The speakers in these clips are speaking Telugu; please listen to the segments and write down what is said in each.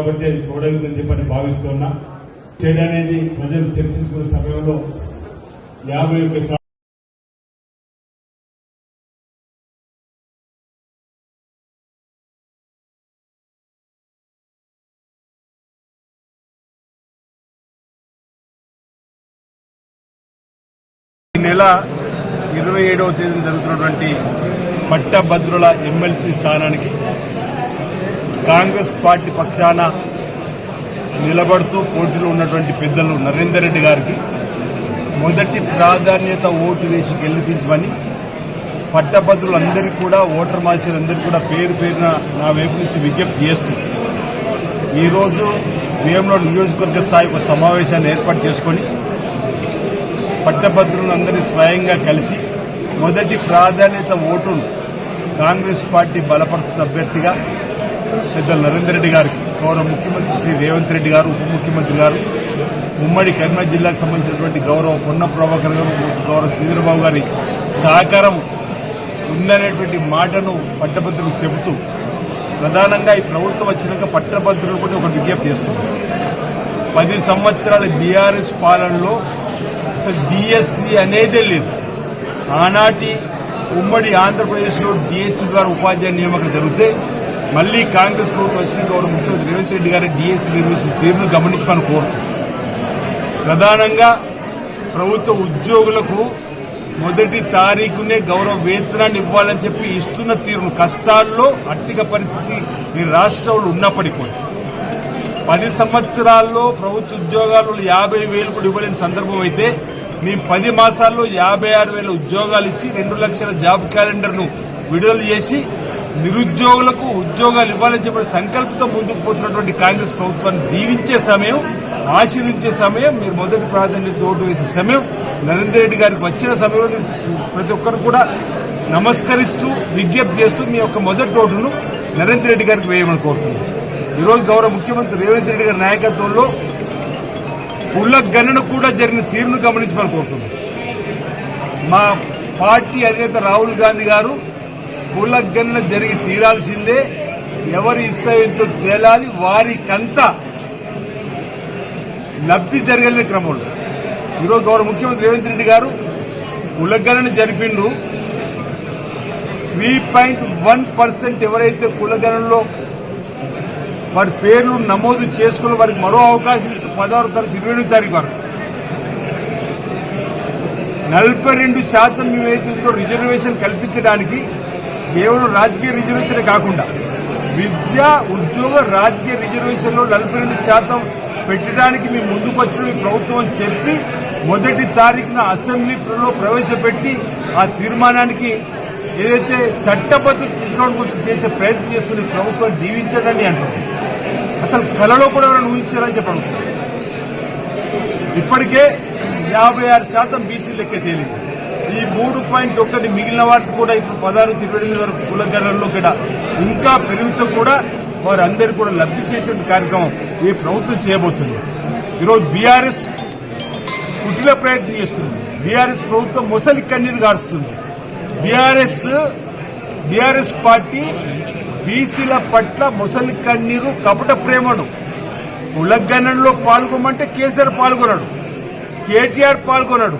కాబట్టి అది చూడలేదని చెప్పని భావిస్తున్నా. చెడు అనేది ప్రజలు చర్చించుకున్న సమయంలో యాభై ఒక్క నెల ఇరవై ఏడవ తేదీన జరుగుతున్నటువంటి పట్టభద్రుల ఎమ్మెల్సీ స్థానానికి కాంగ్రెస్ పార్టీ పక్షాన నిలబడుతూ పోటీలో ఉన్నటువంటి పెద్దలు నరేందర్ రెడ్డి గారికి మొదటి ప్రాధాన్యత ఓటు వేసి గెలిపించమని పట్టభద్రులందరికీ కూడా ఓటర్ మాసిలందరికీ కూడా పేరు పేరున నా వైపు నుంచి విజ్ఞప్తి చేస్తూ ఈరోజు వేములో నియోజకవర్గ స్థాయి ఒక సమావేశాన్ని ఏర్పాటు చేసుకొని పట్టభద్రులందరినీ స్వయంగా కలిసి మొదటి ప్రాధాన్యత ఓటును కాంగ్రెస్ పార్టీ బలపరుస్తున్న అభ్యర్థిగా పెద్ద నరేందర్ రెడ్డి గారికి గౌరవ ముఖ్యమంత్రి శ్రీ రేవంత్ రెడ్డి గారు ఉప ముఖ్యమంత్రి గారు ఉమ్మడి కరీంనగర్ జిల్లాకు సంబంధించినటువంటి గౌరవ పొన్న ప్రభాకర్ గారు గౌరవ శ్రీధరబాబు గారి సహకారం ఉందనేటువంటి మాటను పట్టభద్రులకు చెబుతూ ప్రధానంగా ఈ ప్రభుత్వం వచ్చినాక పట్టభద్రులు కూడా ఒక విజ్ఞప్తి చేస్తున్నారు. పది సంవత్సరాల బీఆర్ఎస్ పాలనలో అసలు డిఎస్సి అనేదే లేదు. ఆనాటి ఉమ్మడి ఆంధ్రప్రదేశ్లో డిఎస్సి ద్వారా ఉపాధ్యాయ నియామకం జరిగితే మళ్ళీ కాంగ్రెస్ ప్రభుత్వం వచ్చిన గౌరవ ముఖ్యమంత్రి రేవంత్ రెడ్డి గారి డిఎస్సి నిర్వహించిన తీరును గమనించమని కోరుతుంది ప్రధానంగా ప్రభుత్వ ఉద్యోగులకు మొదటి తారీఖునే గౌరవ వేతనాన్ని ఇవ్వాలని చెప్పి ఇస్తున్న తీరును కష్టాల్లో ఆర్థిక పరిస్థితి ఈ రాష్ట్రంలో ఉన్నప్పటికీ పది సంవత్సరాల్లో ప్రభుత్వ ఉద్యోగాలు యాభై వేలు కూడా ఇవ్వలేని సందర్భం అయితే మేము పది మాసాల్లో యాభై ఆరు వేల ఉద్యోగాలు ఇచ్చి రెండు లక్షల జాబ్ క్యాలెండర్ను విడుదల చేసి నిరుద్యోగులకు ఉద్యోగాలు ఇవ్వాలని చెప్పిన సంకల్పంతో ముందుకు పోతున్నటువంటి కాంగ్రెస్ ప్రభుత్వాన్ని దీవించే సమయం ఆశీర్వించే సమయం మీరు మొదటి ప్రాధాన్యత ఓటు వేసే సమయం నరేందర్ రెడ్డి గారికి వచ్చిన సమయంలో ప్రతి ఒక్కరు కూడా నమస్కరిస్తూ విజ్ఞప్తి చేస్తూ మీ యొక్క మొదటి ఓటును నరేందర్ రెడ్డి గారికి వేయమని కోరుతున్నాను. ఈరోజు గౌరవ ముఖ్యమంత్రి రేవంత్ రెడ్డి గారి నాయకత్వంలో కుల గణన కూడా జరిగిన తీరును గమనించమని కోరుతున్నాను. మా పార్టీ అధినేత రాహుల్ గాంధీ గారు కులగన్న జరిగి తీరాల్సిందే. ఎవరి ఇస్తాయంతో తేలాలి వారికంతా లబ్ధి జరగలేని క్రమంలో. ఈరోజు గౌరవ ముఖ్యమంత్రి రేవంత్ రెడ్డి గారు కులగణన జరిపిండు. త్రీ పాయింట్ వన్ పర్సెంట్ ఎవరైతే కులగణనలో వారి పేర్లు నమోదు చేసుకుని వారికి మరో అవకాశం ఇస్తే పదహారు తారీఖు ఇరవై ఎనిమిది తారీఖు వరకు. నలభై రెండు శాతం మేమైతే రిజర్వేషన్ కల్పించడానికి కేవలం రాజకీయ రిజర్వేషన్ కాకుండా విద్య ఉద్యోగ రాజకీయ రిజర్వేషన్లో నలభై రెండు శాతం పెట్టడానికి మేము ముందుకు వచ్చిన ఈ ప్రభుత్వం అని చెప్పి మొదటి తారీఖున అసెంబ్లీలో ప్రవేశపెట్టి ఆ తీర్మానానికి ఏదైతే చట్టబద్ధత తీసుకోవడం కోసం చేసే ప్రయత్నం చేస్తున్న ప్రభుత్వం దీవించడండి అంటున్నారు అసలు కళలో కూడా ఎవరైనా ఊహించారని చెప్పడం ఇప్పటికే యాభై ఆరు శాతం బీసీ లెక్క తేలింది. ఈ మూడు పాయింట్ ఒకటి మిగిలిన వాటికి కూడా ఇప్పుడు పదహారు ఇరవై ఎనిమిది వరకు కులగణనలో కూడా ఇంకా పెరుగుతూ కూడా వారందరికీ కూడా లబ్ధి చేసే కార్యక్రమం ఈ ప్రభుత్వం చేయబోతుంది. ఈరోజు బీఆర్ఎస్ కుటిల ప్రయత్నం చేస్తుంది. బీఆర్ఎస్ ప్రభుత్వం మొసలి కన్నీరు గారుస్తుంది. బీఆర్ఎస్ బీఆర్ఎస్ పార్టీ బీసీల పట్ల మొసలి కన్నీరు కపట ప్రేమను కులగణనలో పాల్గొమంటే కేసీఆర్ పాల్గొన్నాడు కేటీఆర్ పాల్గొన్నాడు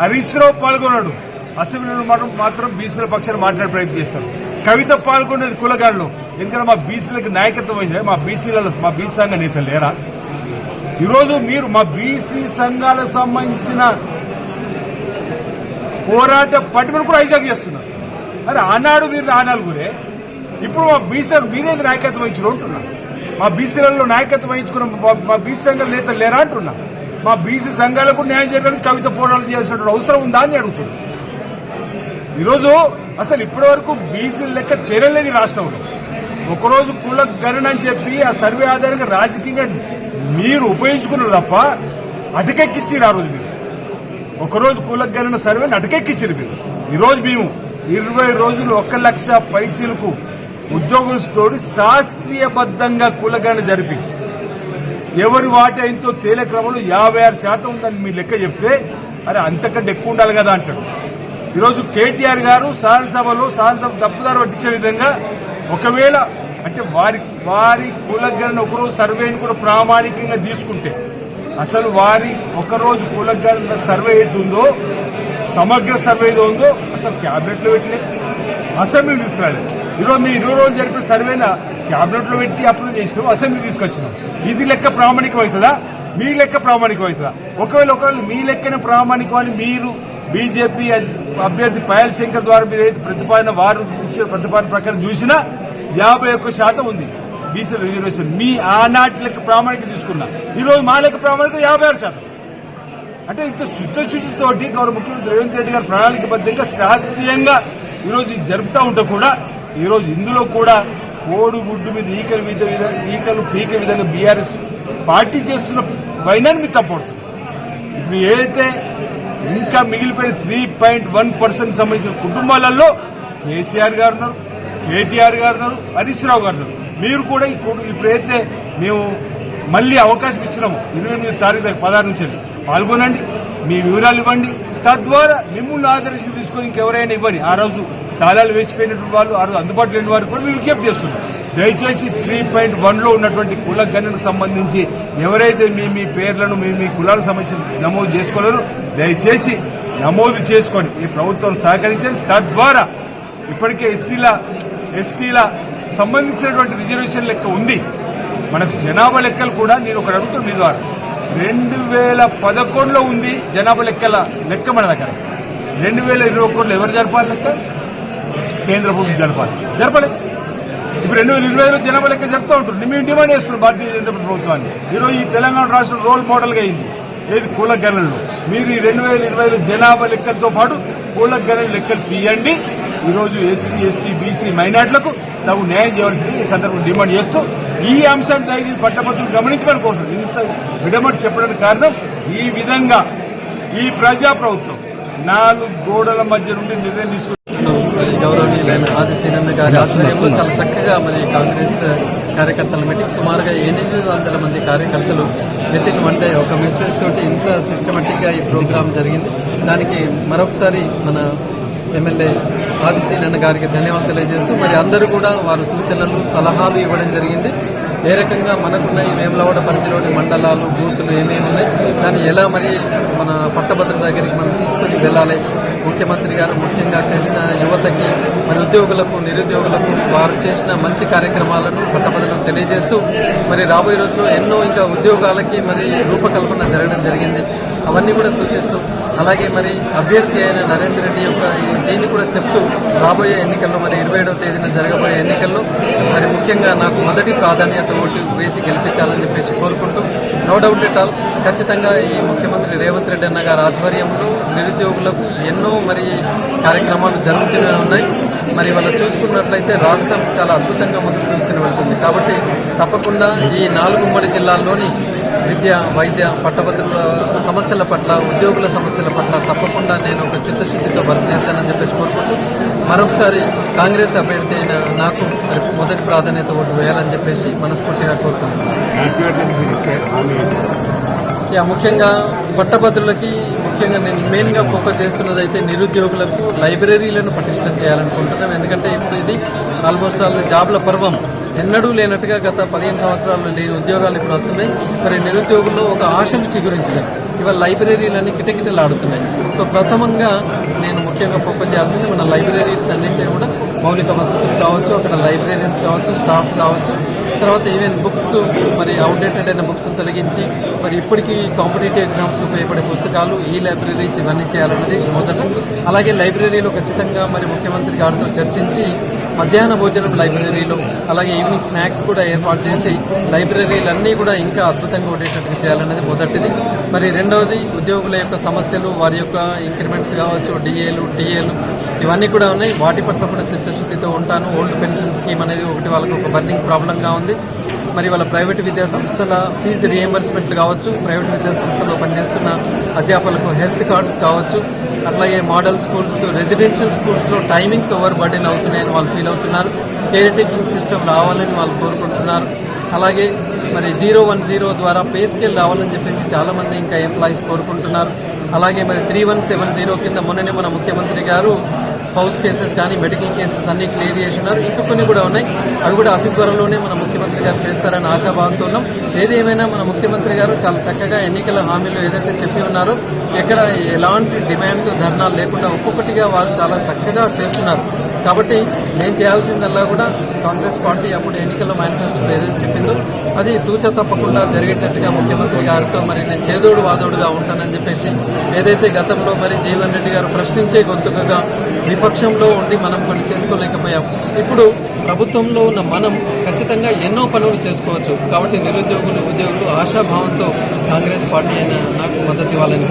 హరీష్ రావు పాల్గొన్నాడు. అసెంబ్లీలో మాత్రం మాత్రం బీసీల పక్షాన్ని మాట్లాడే ప్రయత్నం చేస్తారు. కవిత పాల్గొనేది కులగాళ్ళు ఎందుకంటే మా బీసీలకు నాయకత్వం వహించారు మా బీసీలలో మా బీసీ సంఘ నేతలు లేరా? ఈరోజు మీరు మా బీసీ సంఘాలకు సంబంధించిన పోరాట పట్టుమని కూడా హైజాక్ చేస్తున్నారు. అరే ఆనాడు మీరు ఆ ఇప్పుడు మా బీసీ మీరేది నాయకత్వం వహించిన అంటున్నా మా బీసీలలో నాయకత్వం వహించుకున్న మా- బీసీ సంఘాల నేతలు లేరా అంటున్నా మా బీసీ సంఘాలకు న్యాయం చేయడానికి కవిత పోరాటం చేసినటువంటి అవసరం ఉందా అని అడుగుతుంది ఈరోజు అసలు ఇప్పటి వరకు బీసీ లెక్క తెరలేదు రాష్ట్రంలో. ఒకరోజు కుల గణన అని చెప్పి ఆ సర్వే ఆధారంగా రాజకీయంగా మీరు ఉపయోగించుకున్నారు తప్ప అటకెక్కిచ్చిరు ఆ రోజు మీరు. ఒకరోజు కుల గణన సర్వేని అటకెక్కిచ్చిరు మీరు. ఈరోజు మేము ఇరవై రోజులు ఒక లక్ష పైచీలకు ఉద్యోగులతో శాస్త్రీయబద్ధంగా కులగణన జరిపి ఎవరి వాటి అయిందో తేలే క్రమంలో యాభై ఆరు శాతం ఉందని మీ లెక్క చెప్తే అరే అంతకంటే ఎక్కువ ఉండాలి కదా అంటాడు. ఈరోజు కేటీఆర్ గారు శాసనసభలో శాసనసభ తప్పుదారు పట్టించే విధంగా ఒకవేళ అంటే వారి వారి కులగణన ఒకరోజు సర్వేని కూడా ప్రామాణికంగా తీసుకుంటే అసలు వారి ఒకరోజు కులగణన సర్వే అవుతుందో సమగ్ర సర్వే ఏదో ఉందో అసలు క్యాబినెట్లో పెట్టలేదు అసెంబ్లీ తీసుకురాలేదు ఈరోజు మీ ఇరవై రోజులు జరిపే సర్వేన? క్యాబినెట్లో పెట్టి అప్లై చేసినాం అసెంబ్లీ తీసుకొచ్చినాం ఇది లెక్క ప్రామాణికం అవుతుందా మీ లెక్క ప్రామాణికం అవుతుందా ఒకవేళ ఒకవేళ మీ లెక్కన ప్రామాణికం అని మీరు బీజేపీ అభ్యర్థి పాయల్ శంకర్ ద్వారా మీరు ఏదైతే ప్రతిపాదన వారు ఇచ్చిన ప్రతిపాదన ప్రకారం చూసినా యాభై ఒక్క శాతం ఉంది. BC reservation. మీ ఆనాటి లెక్క ప్రామాణిక తీసుకున్నా. ఈరోజు మా లెక్క ప్రామాణిక యాభై ఆరు శాతం. అంటే ఇంత శుద్ధశుచితోటి గౌరవ ముఖ్యమంత్రి రేవంత్ రెడ్డి గారు ప్రణాళికబద్ధంగా శాస్త్రీయంగా ఈరోజు జరుపుతూ ఉంటే కూడా ఈరోజు ఇందులో కూడా కోడిగుడ్డు మీద ఈకలు మీద విధ- ఈకలు పీక విధంగా బీఆర్ఎస్ పార్టీ చేస్తున్న వైనాన్ని మీరు తప్పడుతుంది ఇప్పుడు ఏదైతే ఇంకా మిగిలిపోయిన త్రీ పాయింట్ వన్ పర్సెంట్ సంబంధించిన కుటుంబాలలో కేసీఆర్ గారు ఉన్నారు కేటీఆర్ గారు ఉన్నారు హరీష్ రావు గారు ఉన్నారు. మీరు కూడా ఇప్పుడైతే ఇప్పుడు మేము మళ్ళీ అవకాశం ఇచ్చినాము ఇరవై ఎనిమిది తారీఖు దాకా పదహారు నుంచి పాల్గొనండి మీ వివరాలు ఇవ్వండి. తద్వారా మిమ్మల్ని ఆదర్శకు తీసుకొని ఇంకెవరైనా ఇవ్వండి ఆ రోజు తాళాలు వేసిపోయినటువంటి వాళ్ళు ఆ రోజు అందుబాటులో లేని వారు కూడా మేము విజ్ఞప్తి చేస్తున్నాం దయచేసి త్రీ పాయింట్ వన్లో ఉన్నటువంటి కుల గణనకు సంబంధించి ఎవరైతే మీ మీ పేర్లను మీ మీ కులాలకు సంబంధించి నమోదు చేసుకోలేరు దయచేసి నమోదు చేసుకొని ఈ ప్రభుత్వం సహకరించండి. తద్వారా ఇప్పటికే ఎస్సీల ఎస్టీల సంబంధించినటువంటి రిజర్వేషన్ లెక్క ఉంది. మనకు జనాభా లెక్కలు కూడా నేను ఒకటి అడుగుతాను మీ ద్వారా. రెండు వేల పదకొండులో ఉంది జనాభా లెక్కల లెక్క మన దగ్గర. రెండు వేల ఇరవై ఒకటిలో ఎవరు జరపాలి లెక్క? కేంద్ర ప్రభుత్వం జరపాలి. జరపలేదు ఇప్పుడు రెండు వేల ఇరవై ఐదులో జనాభా లెక్క జరుపుతూ ఉంటారు. మేము డిమాండ్ చేస్తున్నాం భారతీయ జనతా ప్రభుత్వాన్ని. ఈరోజు ఈ తెలంగాణ రాష్ట్రం రోల్ మోడల్గా అయింది. ఏది కుల గణనలో? మీరు ఈ రెండు వేల ఇరవై ఐదు జనాభా లెక్కలతో పాటు కుల గణన లెక్కలు తీయండి. ఈరోజు ఎస్సీ ఎస్టీ బీసీ మైనార్టీలకు తగు న్యాయం చేయవలసింది ఈ సందర్భంగా డిమాండ్ చేస్తూ ఈ అంశం దయచేసి పట్టభద్రులు గమనించమని కోరుతుంది ఇంత విడమటి చెప్పడానికి కారణం ఈ విధంగా ఈ ప్రజా ప్రభుత్వం నాలుగు గోడల మధ్య నుండి నిర్ణయం తీసుకుని గౌరవనీయులైన ఆది శ్రీనన్న గారి ఆధ్వర్యంలో చాలా చక్కగా మరి కాంగ్రెస్ కార్యకర్తల మీటింగ్. సుమారుగా ఎనిమిది వందల మంది కార్యకర్తలు విత్ ఇన్ వన్ డే ఒక మెసేజ్ తోటి ఇంత సిస్టమేటిక్గా ఈ ప్రోగ్రామ్ జరిగింది. దానికి మరొకసారి మన ఎమ్మెల్యే ఆది శ్రీనన్న గారికి ధన్యవాదాలు తెలియజేస్తూ మరి అందరూ కూడా వారు సూచనలు సలహాలు ఇవ్వడం జరిగింది. ఏ రకంగా మనకున్న ఈ వేములవాడ పరిధిలోని మండలాలు బూతులు ఏమేమి ఉన్నాయి దాన్ని ఎలా మరి మన పట్టభద్ర దగ్గరికి మనం తీసుకొని వెళ్ళాలి? ముఖ్యమంత్రి గారు ముఖ్యంగా చేసిన యువతకి మరి ఉద్యోగులకు నిరుద్యోగులకు వారు చేసిన మంచి కార్యక్రమాలను పట్టభద్రులకు తెలియజేస్తూ మరి రాబోయే రోజుల్లో ఎన్నో ఇంకా ఉద్యోగాలకి మరి రూపకల్పన జరగడం జరిగింది. అవన్నీ కూడా సూచిస్తూ అలాగే మరి అభ్యర్థి అయిన నరేందర్ రెడ్డి యొక్క దీన్ని కూడా చెప్తూ రాబోయే ఎన్నికల్లో మరి ఇరవై ఏడవ తేదీన జరగబోయే ఎన్నికల్లో మరి ముఖ్యంగా నాకు మొదటి ప్రాధాన్యత ఓటు వేసి గెలిపించాలని చెప్పేసి కోరుకుంటూ నో డౌట్ ఎట్ ఆల్ ఖచ్చితంగా ఈ ముఖ్యమంత్రి రేవంత్ రెడ్డి అన్న గారి ఆధ్వర్యంలో నిరుద్యోగులకు ఎన్నో మరి కార్యక్రమాలు జరుగుతూనే ఉన్నాయి. మరి వాళ్ళు చూసుకున్నట్లయితే రాష్ట్రం చాలా అద్భుతంగా ముందుకు తీసుకుని వెళ్తుంది. కాబట్టి తప్పకుండా ఈ నాలుగు ఉమ్మడి జిల్లాల్లోని విద్య వైద్య పట్టభద్రుల సమస్యల పట్ల ఉద్యోగుల సమస్యల పట్ల తప్పకుండా నేను ఒక చిత్తశుద్ధితో వర్క్ చేస్తానని చెప్పేసి కోరుకుంటూ మరొకసారి కాంగ్రెస్ అభ్యర్థి అయిన నాకు మొదటి ప్రాధాన్యత ఓటు వేయాలని చెప్పేసి మనస్ఫూర్తిగా కోరుకుంటున్నాను. ముఖ్యంగా పట్టభద్రులకి ముఖ్యంగా నేను మెయిన్గా ఫోకస్ చేస్తున్నది అయితే నిరుద్యోగులకు లైబ్రరీలను పటిష్టం చేయాలనుకుంటున్నాం. ఎందుకంటే ఇప్పుడు ఇది ఆల్మోస్ట్ ఆల్ జాబ్ల పర్వం. ఎన్నడూ లేనట్టుగా గత పదిహేను సంవత్సరాలు లేని ఉద్యోగాలు ఇప్పుడు వస్తున్నాయి. మరి నిరుద్యోగుల్లో ఒక ఆశను చిగురించినాయి ఇవాళ లైబ్రరీలన్నీ కిటకిటలాడుతున్నాయి. సో ప్రథమంగా నేను ముఖ్యంగా ఫోకస్ చేయాల్సింది మన లైబ్రరీ అన్నింటినీ కూడా మౌలిక వసతులు కావచ్చు అక్కడ లైబ్రరీన్స్ కావచ్చు స్టాఫ్ కావచ్చు తర్వాత ఈవెన్ బుక్స్ మరి అవుట్డేటెడ్ అయిన బుక్స్ తొలగించి మరి ఇప్పటికీ కాంపిటేటివ్ ఎగ్జామ్స్ ఉపయోగపడే పుస్తకాలు ఈ లైబ్రరీస్ ఇవన్నీ చేయాలన్నది మొదట. అలాగే లైబ్రరీలో ఖచ్చితంగా మరి ముఖ్యమంత్రి గారితో చర్చించి మధ్యాహ్న భోజనం లైబ్రరీలో అలాగే ఈవినింగ్ స్నాక్స్ కూడా ఏర్పాటు చేసి లైబ్రరీలన్నీ కూడా ఇంకా అద్భుతంగా ఉండేటట్టుగా చేయాలనేది మొదటిది. మరి రెండవది ఉద్యోగుల యొక్క సమస్యలు వారి యొక్క ఇంక్రిమెంట్స్ కావచ్చు డిఏలు టీఏలు ఇవన్నీ కూడా ఉన్నాయి. వాటి పట్ల కూడా చిత్తశుద్ధితో ఉంటాను. ఓల్డ్ పెన్షన్ స్కీమ్ అనేది ఒకటి వాళ్ళకి ఒక బర్నింగ్ ప్రాబ్లంగా ఉంది. మరి వాళ్ళ ప్రైవేట్ విద్యా సంస్థల ఫీజు రియంబర్స్మెంట్ కావచ్చు. ప్రైవేట్ విద్యా సంస్థలో పనిచేస్తున్న అధ్యాపకులకు హెల్త్ కార్డ్స్ కావచ్చు. అట్లాగే మోడల్ స్కూల్స్ రెసిడెన్షియల్ స్కూల్స్లో టైమింగ్స్ ఓవర్ బర్డెన్ అవుతున్నాయని వాళ్ళు ఫీల్ అవుతున్నారు. కేర్ టేకింగ్ సిస్టమ్ రావాలని వాళ్ళు కోరుకుంటున్నారు. అలాగే మరి జీరో వన్ జీరో ద్వారా పే స్కేల్ రావాలని చెప్పేసి చాలామంది ఇంకా ఎంప్లాయీస్ కోరుకుంటున్నారు. అలాగే మరి త్రీ వన్ సెవెన్ జీరో కింద మొన్ననే మన ముఖ్యమంత్రి గారు స్పౌస్ కేసెస్ కానీ మెడికల్ కేసెస్ అన్ని క్లియర్ చేసి ఉన్నారు. ఇంకా కొన్ని కూడా ఉన్నాయి. అవి కూడా అతి త్వరలోనే మన ముఖ్యమంత్రి గారు చేస్తారని ఆశాభావంతో ఉన్నాం. ఏది ఏమైనా మన ముఖ్యమంత్రి గారు చాలా చక్కగా ఎన్నికల హామీలు ఏదైతే చెప్పి ఉన్నారో ఎక్కడ ఎలాంటి డిమాండ్స్ ధర్నాలు లేకుండా ఒక్కొక్కటిగా వారు చాలా చక్కగా చేస్తున్నారు. కాబట్టి నేను చేయాల్సిందల్లా కూడా కాంగ్రెస్ పార్టీ అప్పుడు ఎన్నికల్లో మేనిఫెస్టోలో ఏదైతే చెప్పిందో అది తూచ తప్పకుండా జరిగేటట్టుగా ముఖ్యమంత్రి గారితో మరి నేను చేదోడు వాదోడుగా ఉంటానని చెప్పేసి ఏదైతే గతంలో మరి జీవన్ రెడ్డి గారు ప్రశ్నించే గొంతుకగా విపక్షంలో ఉండి మనం కొన్ని చేసుకోలేకపోయాం. ఇప్పుడు ప్రభుత్వంలో ఉన్న మనం ఖచ్చితంగా ఎన్నో పనులు చేసుకోవచ్చు. కాబట్టి నిరుద్యోగులు ఉద్యోగులు ఆశాభావంతో కాంగ్రెస్ పార్టీ అయిన నాకు మద్దతు ఇవ్వాలని